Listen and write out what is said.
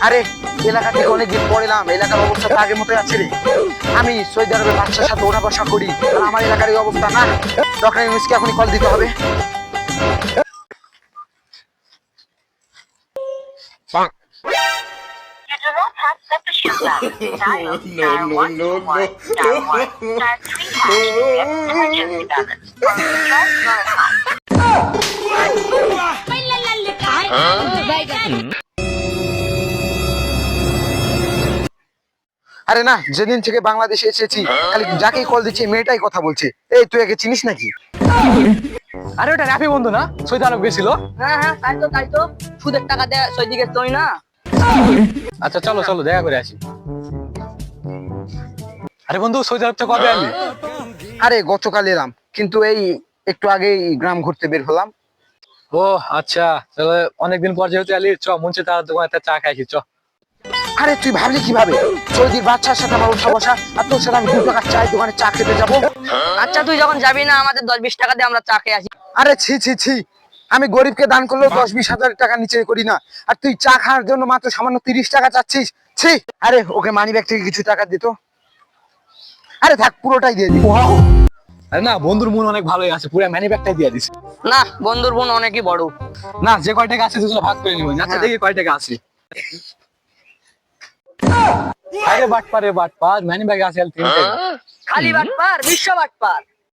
আরে এলাকা থেকে অনেকদিন পর এলাম এলাকার অবস্থা তো আগের মতোই আছে রে। আমি সৌদি আরবের বাচ্চার সাথে ওঠা বসা করি আর আমার এলাকার এই অবস্থা না। ডক্টর ইউনুসকে এখনই কল দিতে হবে। আরে না যেদিন থেকে বাংলাদেশে এসেছি খালি যাকেই কল দিচ্ছি মেয়েটাই কথা বলছে। এই তুই একে চিনিস নাকি? আরে ওটা রাফি বন্ধু না? সৈদ আরব গেছিল? হ্যাঁ হ্যাঁ তাই তো তাই তো। সুদের টাকা দেয় সৈদি গেছিলই না? আচ্ছা চলো চলো দেখা করে আসি। আরে বন্ধু সৌদি আরব থেকে কবে আলি আরে গতকাল এলাম কিন্তু এই একটু আগেই গ্রাম ঘুরতে বের হলাম। ও আচ্ছা তাহলে অনেকদিন পর যেহেতু আলি চ মুন্সি তার দোকানে চা খাইছি চ। আরে তুই ভাবলি কীভাবে? সৌদির বাচ্চার সাথে আমার উঠা বসা আর তোর সাথে আমি দু টাকার চায়ের দোকানে চা খেতে যাব। আচ্ছা তুই যখন যাবি না আমাদের দশ বিশ টাকা দিয়ে আমরা চা খেয়ে আসি। আরে ছি ছি ছি। আমি গরিবকে দান করলেও দশ বিশ হাজার টাকা নিচে করি না। আর তুই চা খাওয়ার জন্য মাত্র সামান্য তিরিশ টাকা চাচ্ছিস? ছি। আরে ওকে মানি ব্যাগ থেকে কিছু টাকা দিত আরে থাক পুরোটাই দিয়ে দিই আরে না বন্ধুর মন অনেক ভালোই আছে পুরো ম্যানি ব্যাগটাই দিয়ে দিস। না বন্ধুর বোন অনেকই বড়। না যে কয় টাকা আছে দুজনে ভাগ করে নিব। আচ্ছা দেখি কয় টাকা আছে। আরে বাট পারে বাট পার ম্যানি ব্যাগ আছে আর তিন টাকা খালি বাটপার বিশ্ব বাটপার